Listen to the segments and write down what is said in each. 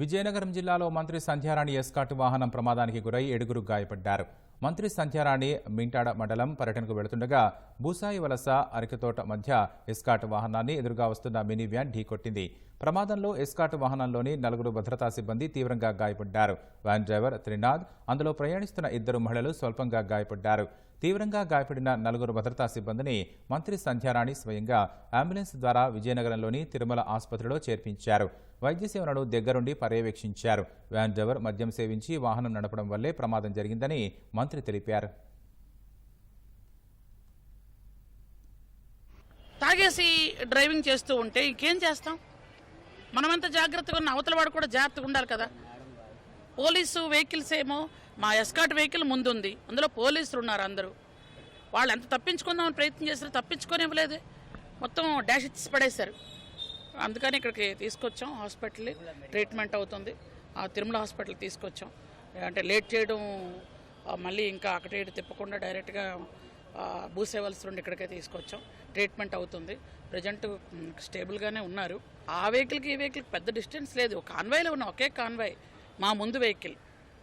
విజయనగరం జిల్లాలో మంత్రి సంధ్యారాణి ఎస్కాట్ వాహనం ప్రమాదానికి గురై ఏడుగురు గాయపడ్డారు. మంత్రి సంధ్యారాణి మింటాడ మండలం పర్యటనకు వెళుతుండగా బూసాయి వలస అరికతోట మధ్య ఎస్కాట్ వాహనాన్ని ఎదురుగా వస్తున్న మినీ వ్యాన్ ఢీకొట్టింది. ప్రమాదంలో ఎస్కాట్ వాహనంలోని నలుగురు భద్రతా సిబ్బంది తీవ్రంగా గాయపడ్డారు. వ్యాన్ డ్రైవర్ త్రినాథ్ అందులో ప్రయాణిస్తున్న ఇద్దరు మహిళలు స్వల్పంగా గాయపడ్డారు. తీవ్రంగా గాయపడిన నలుగురు భద్రతా సిబ్బందిని మంత్రి సంధ్యారాణి స్వయంగా అంబులెన్స్ ద్వారా విజయనగరంలోని తిరుమల ఆసుపత్రిలో చేర్పించారు. వైద్య సేవలను దగ్గరుండి పర్యవేక్షించారు. వ్యాన్ డ్రైవర్ మద్యం సేవించి వాహనం నడపడం వల్లే ప్రమాదం జరిగిందని మంత్రి తెలిపారు తాగేసి డ్రైవింగ్ చేస్తూ ఉంటే ఇంకేం చేస్తాం? మనమంత జాగ్రత్తగా ఉన్న అవతల వాడు కూడా జాగ్రత్తగా ఉండాలి కదా. పోలీసు వెహికల్స్ ఏమో మా ఎస్కాట్ వెహికల్ ముందుంది. అందులో పోలీసులు ఉన్నారు అందరూ. వాళ్ళు ఎంత తప్పించుకుందామని ప్రయత్నం చేశారు తప్పించుకోనివ్వలేదే. మొత్తం డాష్ ఇచ్చి పడేశారు. అందుకని ఇక్కడికి తీసుకొచ్చాం. హాస్పిటల్ ట్రీట్మెంట్ అవుతుంది. ఆ తిరుమల హాస్పిటల్ తీసుకొచ్చాం. అంటే లేట్ చేయడం మళ్ళీ ఇంకా అక్కడ ఇటు తిప్పకుండా డైరెక్ట్గా భూసేవల్స్ నుండి ఇక్కడికే తీసుకొచ్చాం. ట్రీట్మెంట్ అవుతుంది. ప్రజెంట్ స్టేబుల్గానే ఉన్నారు. ఆ వెహికల్కి ఈ వెహికల్కి పెద్ద డిస్టెన్స్ లేదు. కాన్వాయ్లో ఉన్న ఒకే కాన్వాయ్. మా ముందు వెహికల్.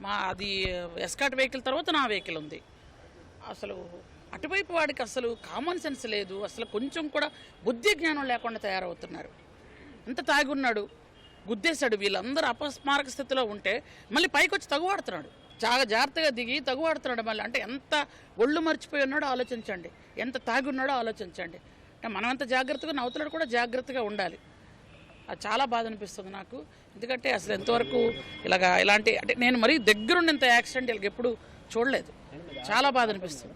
మా అది ఎస్కాట్ వెహికల్ తర్వాత నా వెహికల్ ఉంది. అసలు అటువైపు వాడికి అసలు కామన్ సెన్స్ లేదు. అసలు కొంచెం కూడా బుద్ధి జ్ఞానం లేకుండా తయారవుతున్నారు. ఎంత తాగున్నాడు. గుద్దేశాడు. వీళ్ళందరూ అపస్మారక స్థితిలో ఉంటే మళ్ళీ పైకి వచ్చి తగువాడుతున్నాడు. చాలా జాగ్రత్తగా దిగి తగువాడుతున్నాడు మళ్ళీ. అంటే ఎంత ఒళ్ళు మర్చిపోయి ఉన్నాడో ఆలోచించండి. ఎంత తాగి ఉన్నాడో ఆలోచించండి. అంటే మనం జాగ్రత్తగా నవతలడు కూడా జాగ్రత్తగా ఉండాలి. అది చాలా బాధ అనిపిస్తుంది నాకు. ఎందుకంటే అసలు ఎంతవరకు ఇలాగా ఇలాంటి అంటే నేను మరీ దగ్గరుండి ఇంత యాక్సిడెంట్ ఇలాగ ఎప్పుడు చూడలేదు. చాలా బాధ అనిపిస్తుంది.